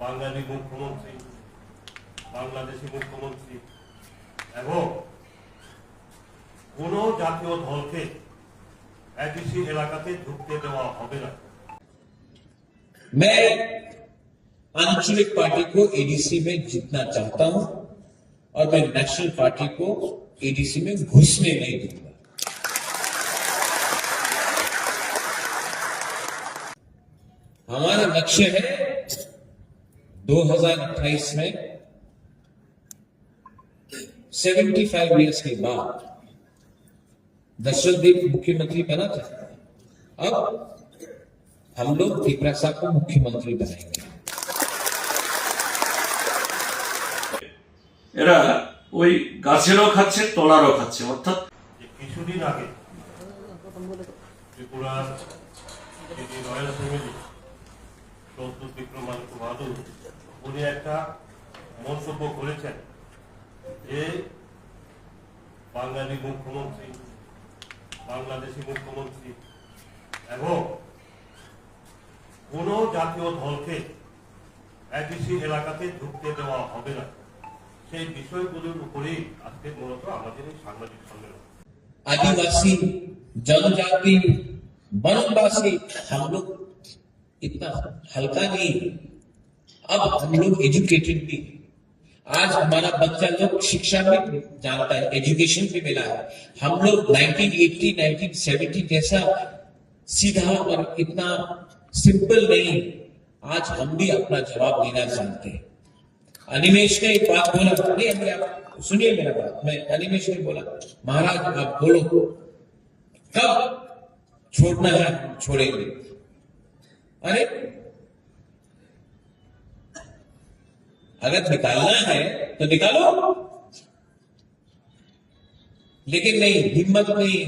বাঙালি মুখ্যমন্ত্রী বাংলাদেশি মুখ্যমন্ত্রী এবং কোন জাতীয় দলকে এডিসি এলাকাতে ঢুকতে দেওয়া হবে না मैं आंचलिक पार्टी को एडीसी में जीतना चाहता हूं और मैं नेशनल पार्टी को एडीसी में घुसने नहीं दूंगा हमारा लक्ष्य है 2028 में 75 इयर्स के बाद दशरथ देव मुख्यमंत्री बना था अब हम लोग त्रिपुरा साहब को मुख्यमंत्री बनाएंगे এরা ওই গাছেরও খাচ্ছে তলারও খাচ্ছে অর্থাৎ যে কিছুদিন আগে ত্রিপুরার যিনি রয়্যাল ফ্যামিলি চৌদ্দ বিক্রমাদিত্য বাহাদুর উনি একটা মন্তব্য করেছেন যে বাঙালি মুখ্যমন্ত্রী বাংলাদেশি মুখ্যমন্ত্রী এবং কোন জাতীয় দলকে এডিসি এলাকাতে ঢুকতে দেওয়া হবে না সেই বিষয়গুলোর উপরেই আজকে মূলত আমাদের এই সাংবাদিক সম্মেলন आदिवासी जनजाति वनवासी हम लोग इतना हल्का नहीं अब हम लोग एजुकेटेड भी आज हमारा बच्चा लोग शिक्षा में जानता है एजुकेशन भी मिला है। हम लोग 1980 1970 जैसा सीधा और इतना सिंपल नहीं आज हम भी अपना जवाब देना जानते हैं। अनिमेश ने एक बात बोला नहीं अभी आप सुनिए मेरा बात। मैं अनिमेश ने बोला, महाराज, आप बोलो। कब? छोड़ना है, छोड़ेंगे। अरे अगर निकालना है तो निकालो। लेकिन नहीं, हिम्मत नहीं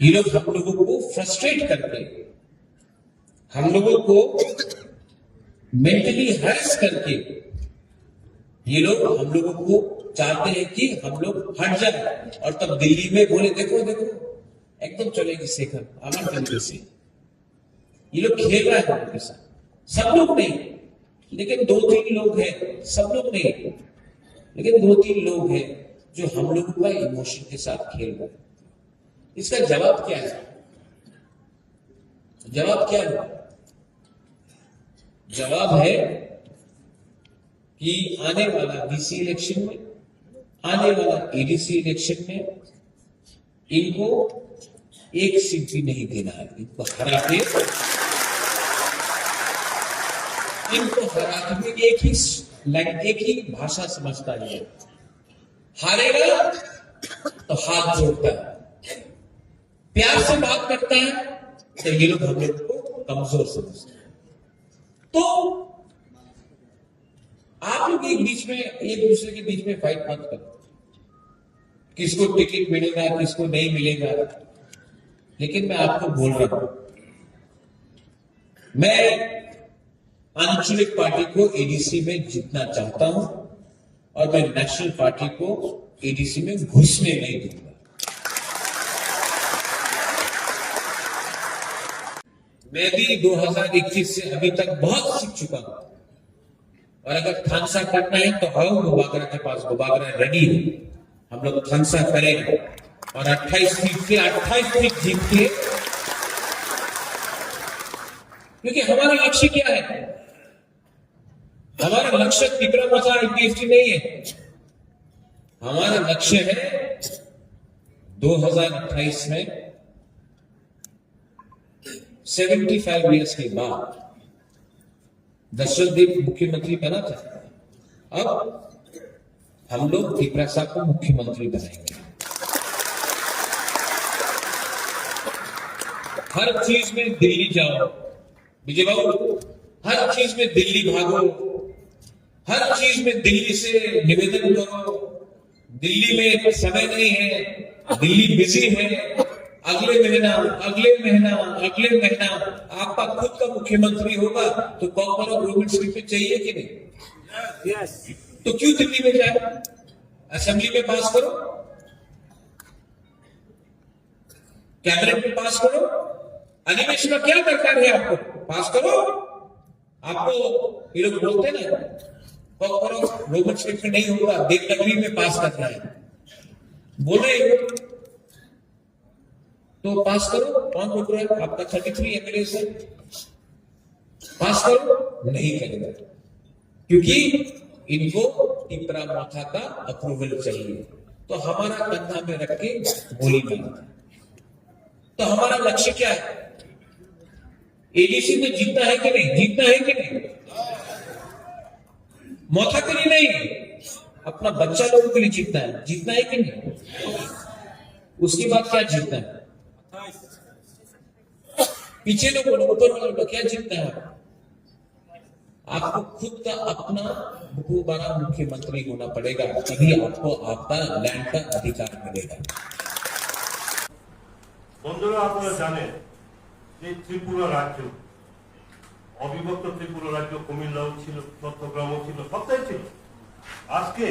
ये लोग हम लोगों को फ्रस्ट्रेट करके हम लोगों को मेंटली हैरेस करके ये लोग हम लोगों को चाहते हैं कि हम लोग हट जाए। और तब दिल्ली में बोले, देखो देखो, एकदम चलेगी शेखर अमर तरीके से ये लोग खेल रहा है सब लोग नहीं। लेकिन दो तीन लोग हैं, सब लोग नहीं। लेकिन दो तीन लोग हैं जो हम लोगों का इमोशन के साथ खेल रहे इसका जवाब क्या है? जवाब क्या है? जवाब है कि आने वाला डीसी इलेक्शन में, आने वाला एडीसी इलेक्शन में इनको एक सीट भी नहीं देना है। इनको हरा के इनको हरा के एक ही एक ही भाषा समझता है हारेगा तो हाथ जोड़ता है। प्यार से बात करता है तो ये लोग हम को कमज़ोर समझते हैं। तो आप लोग एक बीच में, एक दूसरे के बीच में फाइट मत करो। किसको टिकट मिलेगा, किसको नहीं मिलेगा। लेकिन मैं आपको बोल रहा हूँ, मैं आंचलिक पार्टी को एडीसी में जीतना चाहता हूँ और मैं नेशनल पार्टी को एडीसी में घुसने नहीं दूँगा। मैं भी 2021 से अभी तक बहुत सीख चुका हूँ। और अगर थानसा करना है तो आओ गुबागरा के पास गुबागरा रेडी है। हम लोग थानसा करेंगे। और 28 सीट से 28 सीट जीत के क्योंकि हमारा लक्ष्य क्या है? हमारा लक्ष्य तिकड़ा मचा यूपीएससी नहीं है। हमारा लक्ष्य है 2028 में 75 इयर्स के बाद दशरथ मुख्यमंत्री बना था। अब हम लोग त्रिपुरा साहब को मुख्यमंत्री बनाएँगे। हर चीज़ में दिल्ली जाओ विजय बाबू हर चीज़ में दिल्ली भागो। हर चीज़ में दिल्ली से निवेदन करो। दिल्ली में समय नहीं है दिल्ली बिज़ी है। अगले महीना अगले महीना अगले महीना आपका खुद का मुख्यमंत्री होगा तो कॉपर और गवर्नमेंट स्लिप चाहिए कि नहीं? तो क्यों दिल्ली में जाए? असेंबली में पास करो। कैबिनेट में पास करो। अधिवेशन में क्या दरकार है आपको? पास करो। आपको ये लोग बोलते ना शेप में नहीं होगा देवनगरी में पास करना है। बोले तो पास करो, कौन बोल रहा है? आपका थर्टी थ्री एमएलए से पास करो, नहीं करेगा। क्योंकि इनको टिपरा माथा का अप्रूवल चाहिए। तो हमारा कंधा में रख के गोली मारना तो हमारा लक्ष्य क्या है? एडीसी में जीतना है कि नहीं? जीतना है कि नहीं? मौका के लिए नहीं अपना बच्चा लोगों के लिए जीतना है जीतना है कि नहीं उसके बाद क्या जीतना है पीछे लोग बोलो ऊपर वाले लोग क्या जीतना है आपको खुद का अपना दोबारा मुख्यमंत्री होना पड़ेगा तभी आपको आपका लैंड का अधिकार मिलेगा বন্ধুরা আপনারা জানেন যে ত্রিপুরা রাজ্য অবিভক্ত ত্রিপুরা রাজ্য, কুমিল্লাও ছিল, চট্টগ্রামও ছিল, সবটাই ছিল। আজকে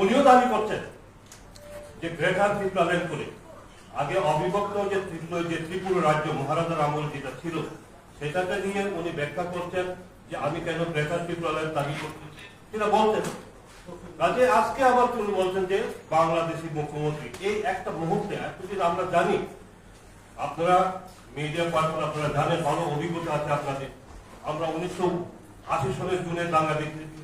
উনিও দাবি করছেন যে গ্রেটার ত্রিপুরা করে। আগে অবিভক্ত যে যে ত্রিপুরা রাজ্য, মহারাজার আমল যেটা ছিল, সেটাকে নিয়ে উনি ব্যাখ্যা করছেন যে আমি কেন গ্রেটার ত্রিপুরা দাবি করছি সেটা বলতেন কাজে আজকে আবার তিনি বলছেন যে বাংলাদেশি মুখ্যমন্ত্রী, এই একটা মুহূর্তে, এতদিন আমরা জানি, আপনারা মিডিয়া পার্সন আপনারা জানেন ভালো অভিজ্ঞতা আছে আপনাদের। আমরা উনিশশো আশি সালের জুনের দাঙ্গা দেখেছি।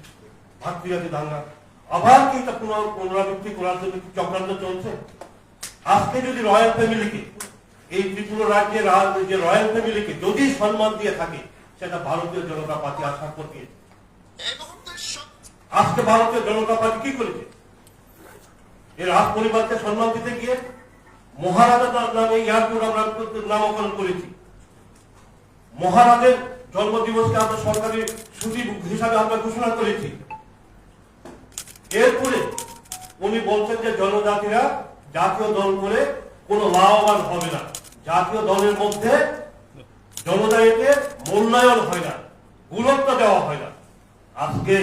ভাতৃজাতি দাঙ্গা। আবার কি এটা পুনর- পুনরাবৃত্তি করার জন্য কি চক্রান্ত চলছে? আজকে যদি রয়্যাল ফ্যামিলিকে, এই ত্রিপুরা রাজ্যের যে রয়্যাল ফ্যামিলিকে যদি সম্মান দিয়ে থাকে, সেটা ভারতীয় জনতা পার্টি আশা করতে আজকে ভারতীয় জনতা পার্টি কি করেছে? এই রাজ পরিবারকে সম্মান দিতে গিয়ে মহারাজা তার নামে এয়ারপোর্ট আমরা নামকরণ করেছি। মহারাজের জন্মদিবসকে আমরা সরকারি ছুটি হিসাবে আমরা ঘোষণা করেছি। এরপরে উনি বলছেন যে জনজাতিরা জাতীয় দল করে কোনো লাভবান হবে না। জাতীয় দলের মধ্যে জনজাতিকে মূল্যায়ন হয় না, গুরুত্ব দেওয়া হয় না। আজকে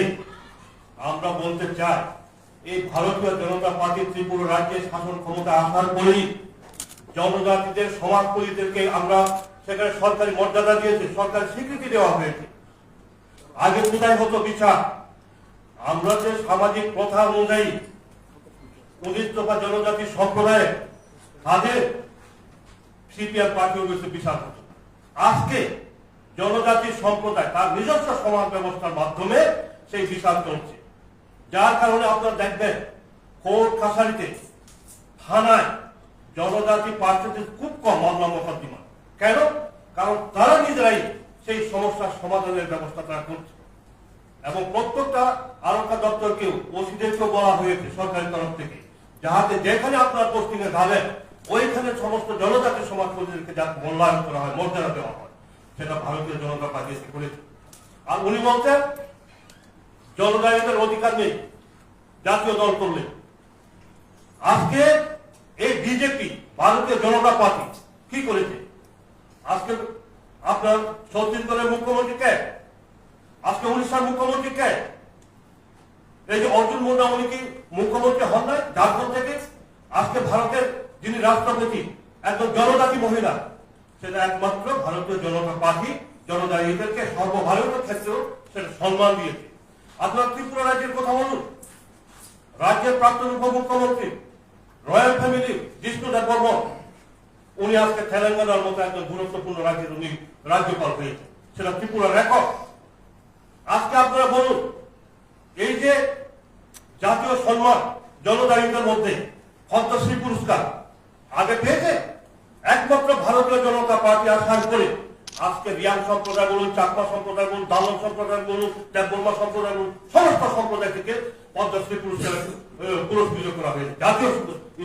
আমরা বলতে চাই এই ভারতীয় জনতা পার্টি ত্রিপুরা রাজ্যে শাসন ক্ষমতা আসার পরেই জনজাতিদের সমাজপতিদেরকে আমরা সেখানে সরকারি মর্যাদা দিয়েছে, সরকারি স্বীকৃতি দেওয়া হয়েছে। আগে কোথায় হতো বিচার? আমরা যে সামাজিক প্রথা অনুযায়ী উনিশ দফা জনজাতি সম্প্রদায়ে তাদের সিপিআর পার্টি রয়েছে বিচার হতো। আজকে জনজাতি সম্প্রদায়, তার নিজস্ব সমাজ ব্যবস্থার মাধ্যমে সেই বিচার চলছে। যার কারণে আপনারা দেখবেন কোর্ট কাছারিতে, থানায় জনজাতি প্রার্থীদের খুব কম মামলা মোকদ্দমা। কেন? কারণ তারা নিজেরাই সেই সমস্যার সমাধানের ব্যবস্থা তারা করছে। এবং প্রত্যেকটা আরক্ষা দপ্তরকেও, ওসিদেরকেও বলা হয়েছে সরকারি তরফ থেকে, যাহাতে যেখানে আপনার পোস্টিং এ যাবেন ওইখানে সমস্ত জনজাতি সমাজপতিদেরকে যাতে মূল্যায়ন করা হয়, মর্যাদা দেওয়া হয়, সেটা ভারতীয় জনতা পার্টি করেছে। আর উনি বলছেন জনজাতিদের অধিকার নেই, জাতীয় দল করলে। আজকে এই বিজেপি, ভারতীয় জনতা পার্টি কি করেছে? আজকে আপনার ছত্তিশগড়ের মুখ্যমন্ত্রী কে? আজকে উড়িষ্যার মুখ্যমন্ত্রী কে? এই যে অর্জুন মুন্ডা, উনি কি মুখ্যমন্ত্রী হন নাই ঝাড়খণ্ড থেকে? আজকে ভারতের যিনি রাষ্ট্রপতি, একজন জনজাতি মহিলা, সেটা একমাত্র ভারতীয় জনতা পার্টি, জনজাতিদেরকে সর্বভারতীয় ক্ষেত্রেও সেটা সম্মান দিয়েছে। আপনার ত্রিপুরা রাজ্যের কথা বলুন। রাজ্যের প্রাক্তন উপমুখ্যমন্ত্রী, রয়্যাল ফ্যামিলি জিষ্ণু দেব বর্মন উনি আজকে তেলেঙ্গানার মতো একজন গুরুত্বপূর্ণ রাজ্যের উনি রাজ্যপাল হয়েছে সেটা ত্রিপুরা রেকর্ড। আজকে আপনারা বলুন, এই যে জাতীয় সম্মান জনজাতিদের মধ্যে পদ্মশ্রী পুরস্কার আগে পেয়েছে? একমাত্র ভারতীয় জনতা পার্টি আসার পরে আজকে রিয়াং সম্প্রদায় বলুন চাকমা সম্প্রদায় বলুন দালন সম্প্রদায় বলুন দেববর্মা সম্প্রদায় বলুন সমস্ত সম্প্রদায় থেকে পদ্মশ্রী পুরস্কার পুরস্কৃত করা হয়েছে। জাতীয়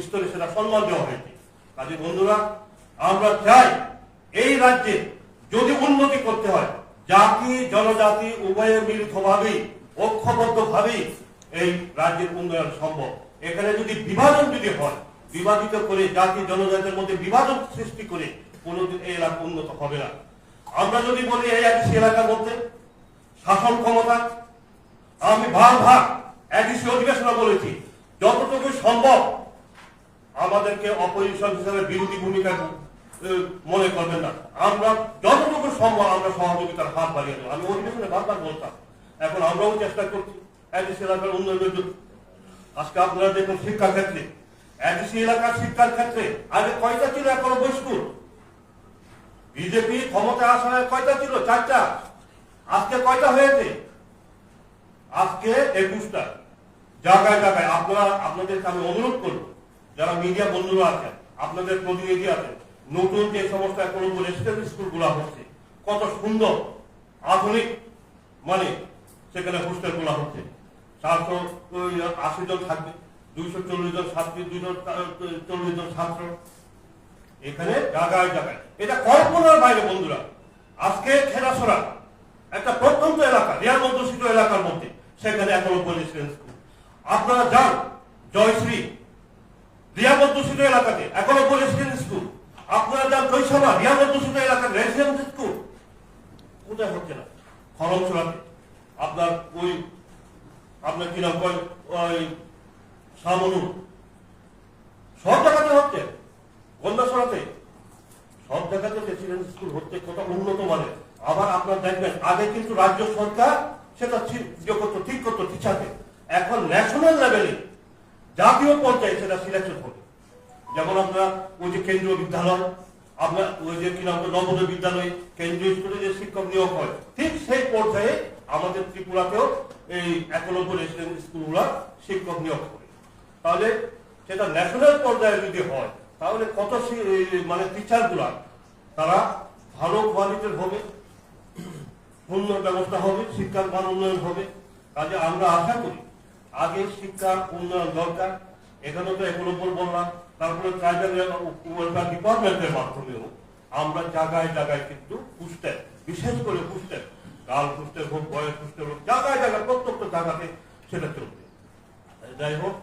স্তরে সেটা সম্মান দেওয়া হয়েছে। কাজে বন্ধুরা, আমরা চাই এই রাজ্যে যদি উন্নতি করতে হয়, জাতি, জনজাতি উভয়ের মিলিতভাবেই, ঐক্যবদ্ধভাবেই এই রাজ্যের উন্নয়ন সম্ভব। এখানে যদি বিভাজন যদি হয়, বিভাজিত করে জাতি, জনজাতির মধ্যে বিভাজন সৃষ্টি করে, কোনোদিন এই এলাকা উন্নত হবে না। আমরা যদি বলি এই এক এলাকার মধ্যে শাসন ক্ষমতা, আমি ভাগ ভাগ এডিসি অধিবেশনে বলেছি যতটুকু সম্ভব আমাদেরকে অপোজিশন হিসেবে বিরোধী ভূমিকা মনে করবেন না। আমরা যতটুকু সম্ভব আমরা সহযোগিতার হাত বাড়িয়ে দেবো। আমি অধিবেশনে বারবার বলতাম, এখন আমরাও চেষ্টা করছি এডিসি এলাকার উন্নয়নের জন্য। আজকে আপনারা দেখুন শিক্ষা ক্ষেত্রে এডিসি এলাকার শিক্ষার ক্ষেত্রে আগে কয়টা ছিল? এখনও বৈস্কুল বিজেপি ক্ষমতা আসার কয়টা ছিল? চারটা। আজকে কয়টা হয়েছে? আজকে একুশটা। জায়গায় জায়গায়। আপনারা, আপনাদেরকে আমি অনুরোধ করব, যারা মিডিয়া বন্ধুরা আছেন, আপনাদের প্রতিনিধি আছেন, নতুন যে সমস্ত রেসিডেন্ট স্কুলগুলো হচ্ছে, কত সুন্দর, আধুনিক মানে সেখানে হোস্টেলগুলো হচ্ছে। চারশো আশি জন থাকবে দুইশো চল্লিশ জন ছাত্রী, দুইশো চল্লিশ জন ছাত্র। এখানে জায়গায় জায়গায় এটা কল্পনার বাইরে, বন্ধুরা। আজকে খেলাছড়া একটা প্রত্যন্ত এলাকা, রিয়াল অধ্যুষিত এলাকার মধ্যে, সেখানে এখনও স্কুল আপনারা যান, জয়শ্রী, রিয়াল অধ্যুষিত এলাকাতে স্কুল আপনারা যান কৈশমা রিয়াল অধ্যুষিত এলাকার রেসিডেন্স স্কুল কোথায় হচ্ছে না? খরমছড়াতে আপনার ওই, আপনার কি নাম ওই সামনু সব জায়গাতে হচ্ছে। গন্ডাছড়াতে সব জায়গাতে প্রেসিডেন্ট স্কুল হচ্ছে কত উন্নত মানের। আবার আপনার দেখবেন, আগে কিন্তু রাজ্য সরকার সেটা ইয়ে করতো, ঠিক করতো টিচারকে এখন ন্যাশনাল লেভেলে জাতীয় পর্যায়ে সেটা সিলেকশন হবে। যেমন আমরা ওই যে কেন্দ্রীয় বিদ্যালয় আপনার ওই যে কি নাম নবোদয় বিদ্যালয় কেন্দ্রীয় স্কুলে যে শিক্ষক নিয়োগ হয়, ঠিক সেই পর্যায়ে আমাদের ত্রিপুরাতেও এই একলব্য রেসিডেন্ট স্কুলগুলো শিক্ষক নিয়োগ করে। তাহলে সেটা ন্যাশনাল পর্যায়ে যদি হয় তাহলে কত মানে টিচারগুলা তারা ভালো কোয়ালিটির হবে, উন্নয়ন ব্যবস্থা হবে, শিক্ষার মান উন্নয়ন হবে। কাজে আমরা আশা করি, আগে শিক্ষার উন্নয়ন দরকার, এখানে তো একলব্য বললাম তারপরে ওয়েলফেয়ার ডিপার্টমেন্টের মাধ্যমেও আমরা জায়গায় জায়গায় কিন্তু পুস্তের বিশেষ করে পুস্তের গাল পুস্তের হোক বয়স পুস্তের হোক, জায়গায় জায়গায় প্রত্যেকটা জায়গাতে সেটা চলবে। যাই হোক